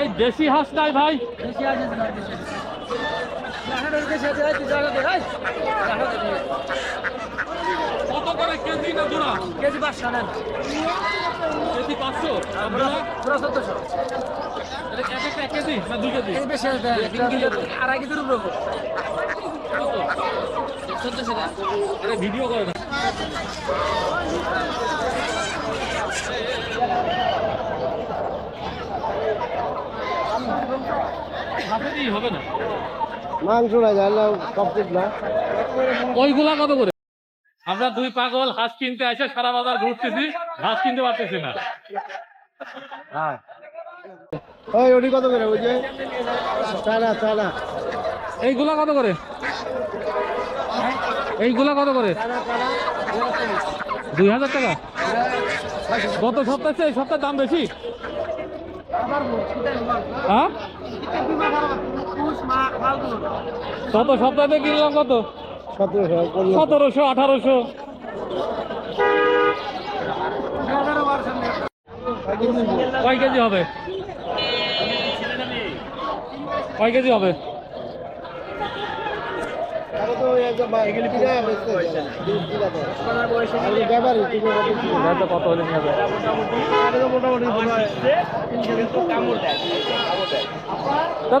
এই দেশি হাঁস নাই ভাই। কত করে কেজি না জোড়া? কেজি নেন। কেজি পাঁচশো আর জোড়া? পুরো চোদ্দশো এক কেজি না দুই কেজি? কেজি বেশি আছে তিন কেজি। আড়াই কেজির উপরে চোদ্দশো এটা ভিডিও করে না। মাংস না। জানলে কমপ্লিট না। ওইগুলা কত করে? আমরা দুই পাগল হাঁস কিনতে এসে সারা বাজার ঘুরতেছি হাঁস কিনতে পারতেছি না। হ্যাঁ। ওই ওটি কত করে? ওই যে এইগুলা কত করে? এইগুলা কত করে? দুই হাজার টাকা? গত সপ্তাহে এই সপ্তাহের দাম বেশি? হ্যাঁ? কত সপ্তাহে কিনলাম কত? সতেরোশো আঠারোশো। কয় কেজি হবে? কয় কেজি হবে? কত হলে নিয়ে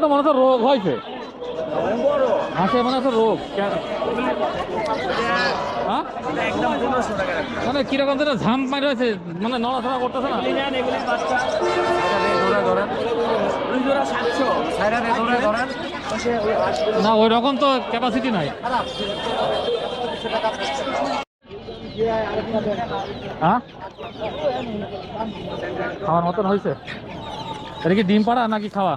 তো মনে হচ্ছে রোগ হয়েছে। হাঁসে মনে রোগ হ্যাঁ? মানে কীরকম যেন ঝাম মারি রয়েছে মানে নড়াচড়া করতেছে না? না ওই রকম তো ক্যাপাসিটি নাই। হ্যাঁ? খাওয়ার মতন হয়েছে। এটা কি ডিম পাড়া নাকি খাওয়া?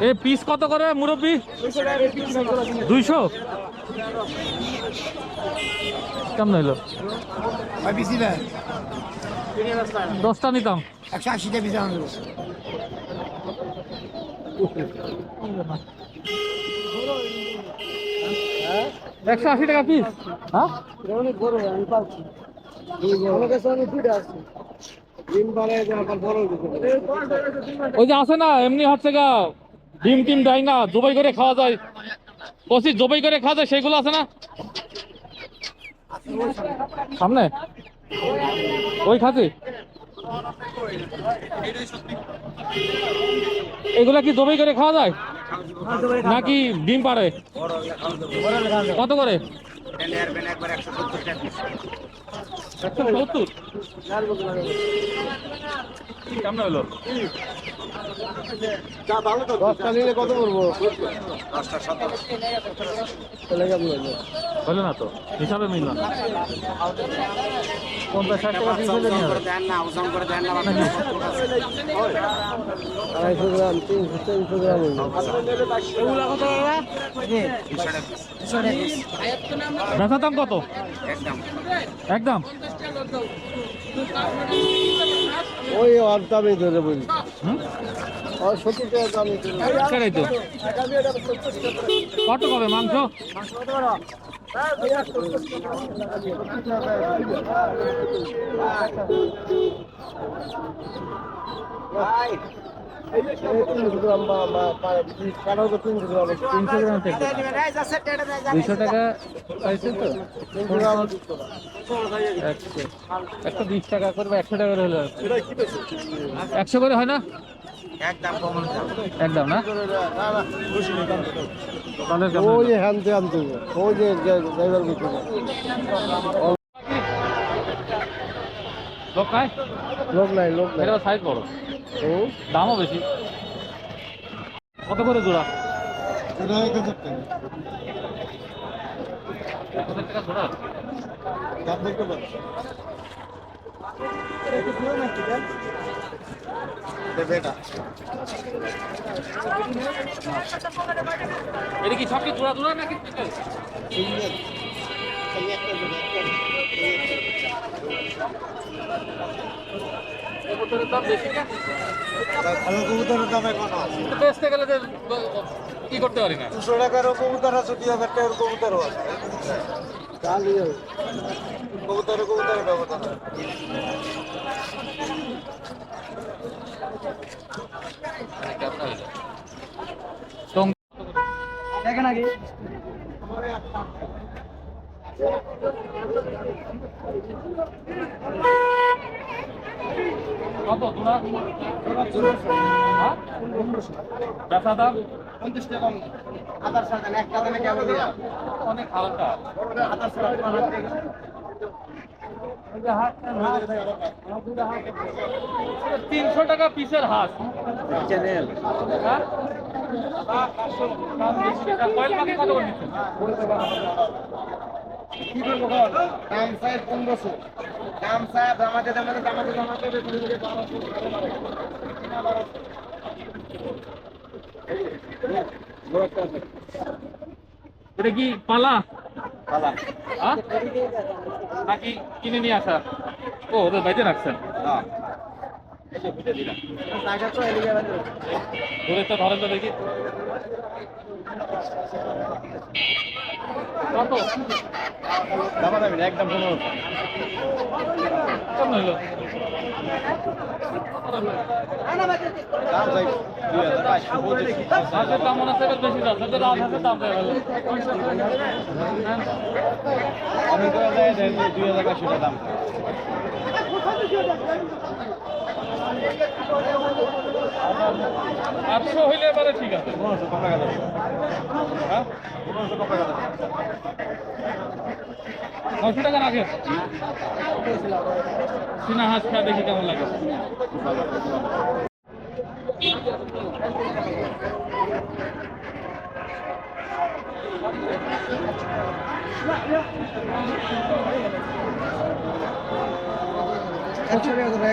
এ পিস কত করে মুরব্বি? দুইশো? কেমন হইল? দশটা নিতাম। একশো আশিটা বিশ একশো আশি টাকা পিস হ্যাঁ? অনেক আমি পাচ্ছি আমার কাছে অনেক আছে ডিম পারে আবার বড় ওই যে আছে না, এমনি হচ্ছে গা, ডিম টিম দেয় না, জবাই করে খাওয়া যায়। কষি জবাই করে খাওয়া যায় সেগুলো আছে না? সামনে? ওই খাসি? এগুলা কি জবাই করে খাওয়া যায়? নাকি ডিম পারে কত করে? কেমন হলো? দশটা নিলে কত করব? তাহলে কেমন হলো না তো হিসাবে মিলল না। পঞ্চাশ ষাট টাকা পিস হলে নিয়ে যাবে। আড়াইশো গ্রাম তিনশো তিনশো গ্রাম দাম কত? একদম। ওই অর দামে ধরে বলি আর সেটাই তো। কত হবে মাংস? টাকা তো? একশো একশো বিশ টাকা করে বা একশো টাকা করে একশো করে হয় না? একদম না? তাহলে ওই যে হ্যানতে আনতে ওই যে ড্রাইভার ভিতরে লোক খায় লোক নাই লোক নাই। এটা সাইজ বড়। হুম? দামও বেশি। কত করে জোড়া? এটা এক হাজার টাকা। এক হাজার টাকা জোড়া? দাম দেখতে পাচ্ছি। বেটা এটা কি সব কি জোড়া জোড়া নাকি বেচতে গেলে কি করতে পারি না? দুশো টাকারও কবুতর আছে দুই হাজার টাকার কবুতরও আছে। কবুতরে কবুতরে। টং দেখেন আগে। কত? তোরা? বেচা দাম পঞ্চাশ টাকা। আধার সাথে একটা দামে কেমন অনেক হালকা। আধার সাথে তিনশো টাকা পিসের হাঁস। চ্যানেল হ্যাঁ? দাম পনেরোশো। দাম দামাতে দামাতে দামাতে দামাতে এটা কি পালা? পালা হ্যাঁ? নাকি কিনে নিয়ে আসা ও ওদের বাইতে রাখছেন? ধরে তো ধরেন তো দেখি। কত? দামা দামি না, একদম কেমন হলো? দাম দুই হাজার পাঁচশো পঁচিশ হাঁসের দাম মনে হচ্ছে বেশি যাচ্ছে তো রাজ হাঁসের দাম দেয় ভালো আমি তো দুই হাজার পাঁচশো টাকা দাম। আটশো হইলে এবারে ঠিক আছে। হ্যাঁ? নশো টাকা রাখে খাওয়া দেখি কেমন লাগে।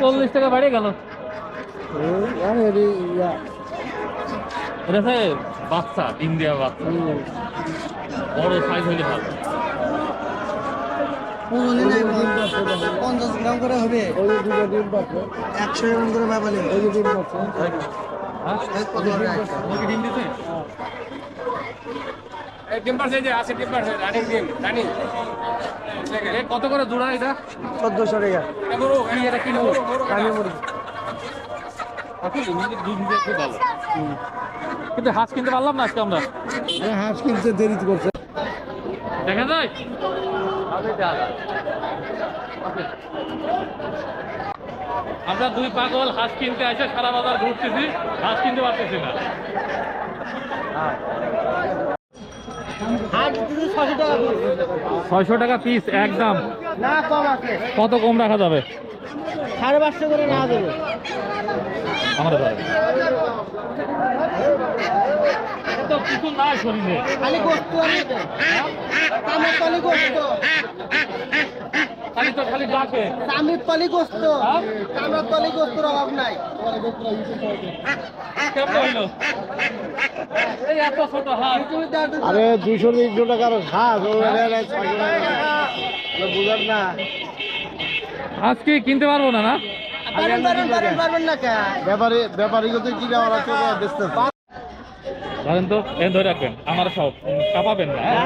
চল্লিশ টাকা বাড়ে গেল। বাচ্চা ডিম দেওয়া বাচ্চা। বড় সাইজ হইলে ভালো। পঞ্চাশ গ্রাম করে হবে? একশো গ্রাম করে পাবানি হ্যাঁ? কত ডিম দিতে? করে জোড়া এটা? চোদ্দশো টাকা। ভালো। কিন্তু হাঁস কিনতে পারলাম না আজকে আমরা? হাঁস কিনতে দেরি করছে। দেখা যায় আমরা দুই পাগল হাঁস কিনতে আসে সারা বাজার ঘুরতেছি, হাঁস কিনতে পারতেছি না। ছয়শো টাকা পিস একদম। কত কম রাখা যাবে? সাড়ে পাঁচশো করে না দেবে তো কিছু নাই শরীরে। খালি গোস্ত তলি গোস্ত। খালি তো খালি ডাকে। তলি গোস্ত? কামের তলি গোস্তর অভাব নাই। কেমন হইল? এই এত ছোট হাঁস আরে দুইশো তিনশো টাকার হাঁস বুঝার না। আজকে কিনতে পারব না না? পারবেন না কে? ব্যাপারী কিনে আমার আছে বেচতে ধরেন তো এখানে ধরে রাখবেন, আমার সব কাঁপাবেন না হ্যাঁ?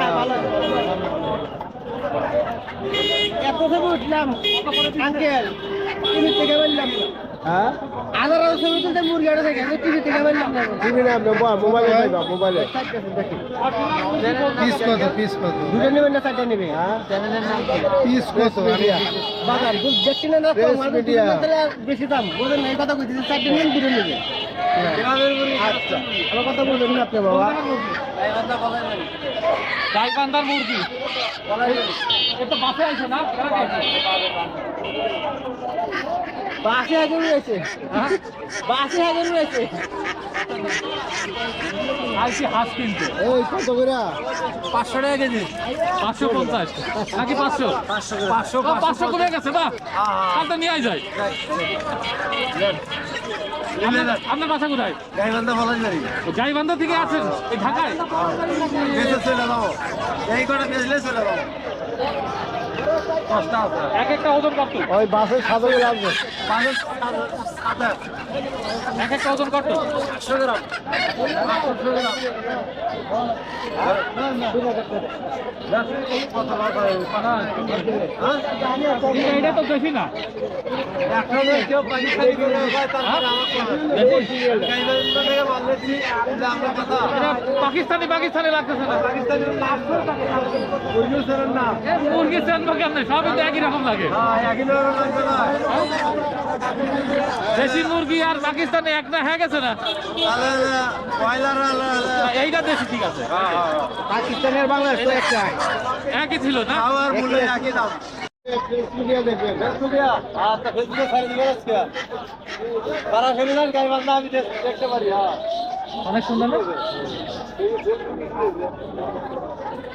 এত উঠলাম, আঙ্কেল থেকে বললাম হ্যাঁ? আধার আধার ছবি তুলতে মুরগিটা দেখে টিভি থেকে বললাম টিভি না মোবাইলে পাইবা মোবাইলে। পিস কত পিস কত? দুটো নেবেন না চারটা নেবে হ্যাঁ? চ্যানেলের নাম পিস কত বাজার দেখছি না না কম আর বেশি দাম। বলেন এই কথা কইছি চারটা নেবেন দুটো নেবে। আচ্ছা। আমার কথা বলবেন না আপনি বাবা। গাইবান্ধার মুরগি। এ তো বাসে আছে না? বাসে হাজার রয়েছে? বাসে হাজার রয়েছে আইসি হাঁস কিনতে। এই কত করে? পাঁচশো টাকা কেজি। পাঁচশো পঞ্চাশ। নাকি পাঁচশো? পাঁচশো পাঁচশো কমে গেছে বা কালটা নিয়ে যায় আপনার- বাসা কোথায়? গাইবান্ধা জানি গাইবান্ধা থেকে আছেন? এই ঢাকায়? বেঁচে চলে যাব। এই কটা বেচলে চলে যাব। এক একটা ওজন কত? ওই বাসের সাদরে লাগবে এক একটা ওজন কত? এটা তো বেশি না। পাকিস্তানি পাকিস্তানি লাগতেছে না। এ, মুরগি কেমনে? সবই তো একই রকম লাগে। দেশি মুরগি আর পাকিস্তানি এক না হয়ে গেছে না? এইটা দেশি ঠিক আছে। পাকিস্তানের বাংলাদেশ একই ছিল না? আমি দেখতে পারি হ্যাঁ অনেক সুন্দর